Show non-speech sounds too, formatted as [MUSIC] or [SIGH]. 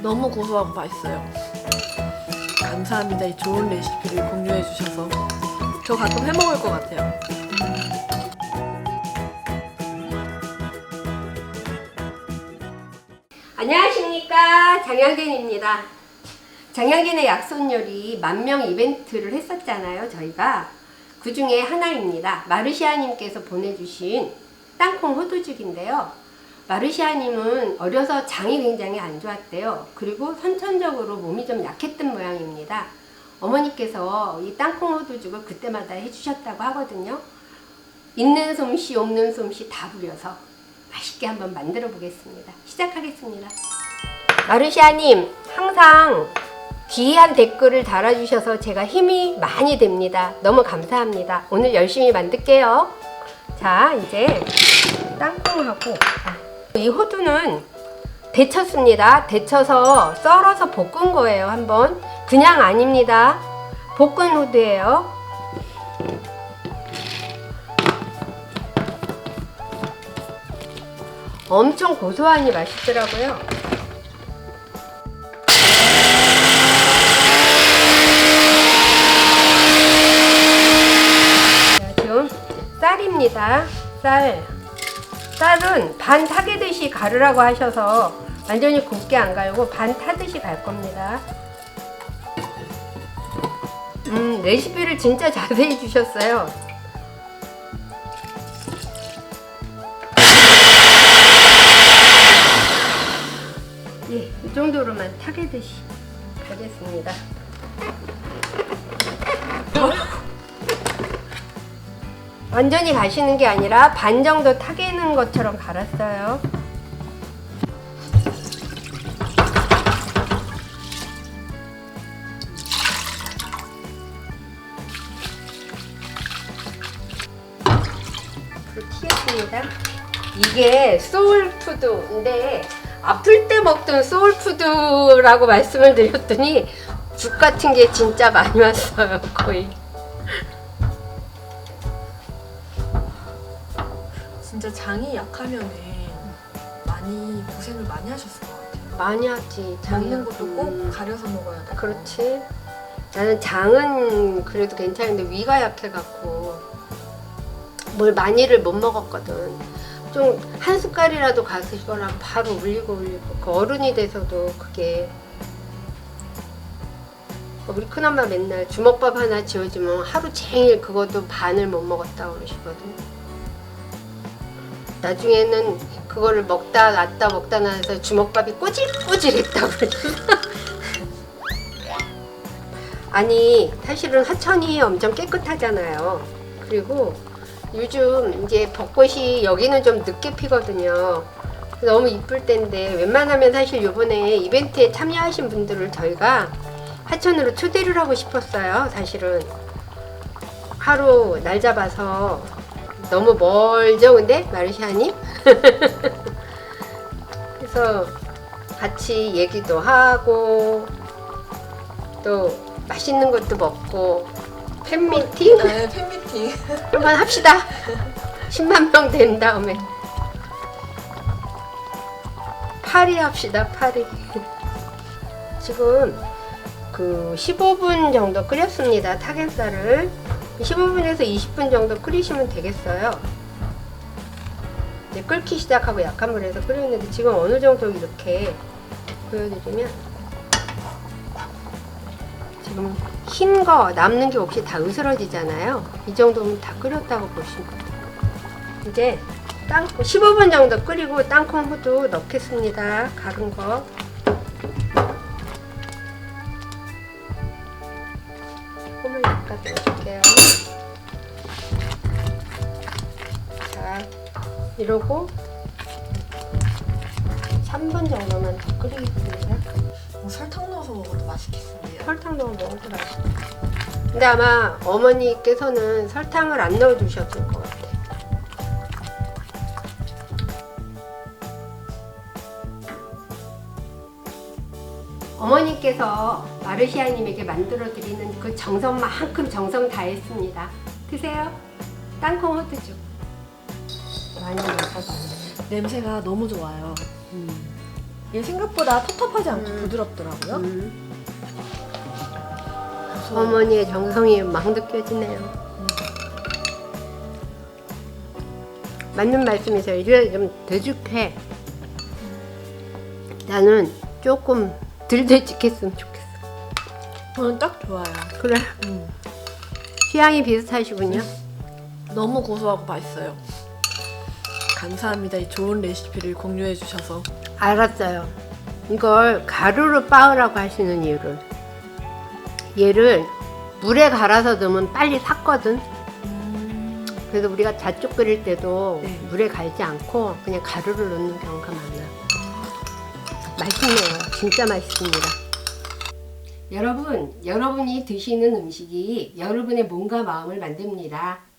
너무 고소하고 맛있어요. 감사합니다. 이 좋은 레시피를 공유해 주셔서. 저 가끔 해 먹을 것 같아요. 안녕하십니까 장영진입니다. 장영진의 약손 요리 만명 이벤트를 했었잖아요 저희가 그 중에 하나입니다. 마르시아님께서 보내주신 땅콩 호두죽인데요. 마르시아님은 어려서 장이 굉장히 안 좋았대요. 그리고 선천적으로 몸이 좀 약했던 모양입니다. 어머니께서 이 땅콩 호두죽을 그때마다 해주셨다고 하거든요. 있는 솜씨 없는 솜씨 다 부려서 맛있게 한번 만들어 보겠습니다. 시작하겠습니다. 마르시아님, 항상 귀한 댓글을 달아주셔서 제가 힘이 많이 됩니다. 너무 감사합니다. 오늘 열심히 만들게요. 자, 이제 땅콩하고 아, 이 호두는 데쳤습니다. 데쳐서 썰어서 볶은 거예요. 한번 그냥 아닙니다. 볶은 호두예요. 엄청 고소하니 맛있더라고요. 자, 지금 쌀입니다. 쌀. 쌀은 반 타게듯이 가르라고 하셔서 완전히 곱게 안 갈고 반 타듯이 갈 겁니다. 음, 레시피를 진짜 자세히 주셨어요. 예, 이 정도로만 타게듯이 가겠습니다. [LAUGHS] 완전히 가시는 게 아니라 반 정도 타게는 것처럼 갈았어요. 불 튀겠습니다. 이게 소울푸드인데 아플 때 먹던 소울푸드라고 말씀을 드렸더니 죽 같은 게 진짜 많이 왔어요 거의 진짜 장이 약하면은 많이 고생을 많이 하셨을 것 같아요. 많이 하지 먹는 것도 꼭 음, 가려서 먹어야 돼. 그렇지. 나는 장은 그래도 괜찮은데 위가 약해갖고 뭘 많이를 못 먹었거든. 좀 한 숟갈이라도 가시거나 바로 올리고 올리고. 그 어른이 돼서도 그게 우리 큰엄마 맨날 주먹밥 하나 지어주면 하루 종일 그것도 반을 못 먹었다고 그러시거든 나중에는 그거를 먹다 놨다 먹다 놔서 주먹밥이 꼬질꼬질했다고 [LAUGHS] 아니 사실은 하천이 엄청 깨끗하잖아요. 그리고 요즘 이제 벚꽃이 여기는 좀 늦게 피거든요. 너무 이쁠 때인데 웬만하면 사실 요번에 이벤트에 참여하신 분들을 저희가 하천으로 초대를 하고 싶었어요. 사실은 하루 날 잡아서 너무 멀죠, 근데 마르시아님? [LAUGHS] 그래서 같이 얘기도 하고 또 맛있는 것도 먹고 팬미팅 네, 팬미팅. [LAUGHS] 한번 합시다. 10만 명 된 다음에 파리 합시다. 파리. 지금 그 15분 정도 끓였습니다. 타겐살을 15분에서 20분 정도 끓이시면 되겠어요. 이제 끓기 시작하고 약한 불에서 끓였는데 지금 어느 정도 이렇게 보여드리면 지금 흰 거 남는 게 혹시 다 으스러지잖아요. 이 정도면 다 끓였다고 보시면. 이제 땅콩 15분 정도 끓이고 땅콩 후도 넣겠습니다. 갈은 거. 약간 넣어줄게요. 이러고 3분 정도만 더 끓이겠습니다. 뭐 설탕 넣어서 먹어도 맛있겠습니다. 설탕 넣어 먹어도 맛있어. 근데 아마 어머니께서는 설탕을 안 넣어 주셨을 것 같아. 어머니께서 마르시아님에게 만들어 드리는 그 정성만큼 정성 다했습니다. 드세요. 땅콩 호두죽. 많이 먹어봐. 냄새가 너무 좋아요. 음. 이게 생각보다 텁텁하지 않고 음. 부드럽더라고요. 음, 그래서 어머니의 정성이 막 느껴지네요. 맞는 말씀이세요. 이래 좀 되죽해. 나는 조금 덜 되죽했으면 좋겠어. 저는 딱 좋아요. 그래. 음. 취향이 비슷하시군요. 너무 고소하고 맛있어요. 감사합니다. 이 좋은 레시피를 공유해 주셔서. 알았어요. 이걸 가루로 빻으라고 하시는 이유를. 얘를 물에 갈아서 넣으면 빨리 삭거든. 그래서 우리가 잣죽 끓일 때도 네. 물에 갈지 않고 그냥 가루를 넣는 경우가 많아요. 맛있네요. 진짜 맛있습니다. 여러분, 여러분이 드시는 음식이 여러분의 몸과 마음을 만듭니다.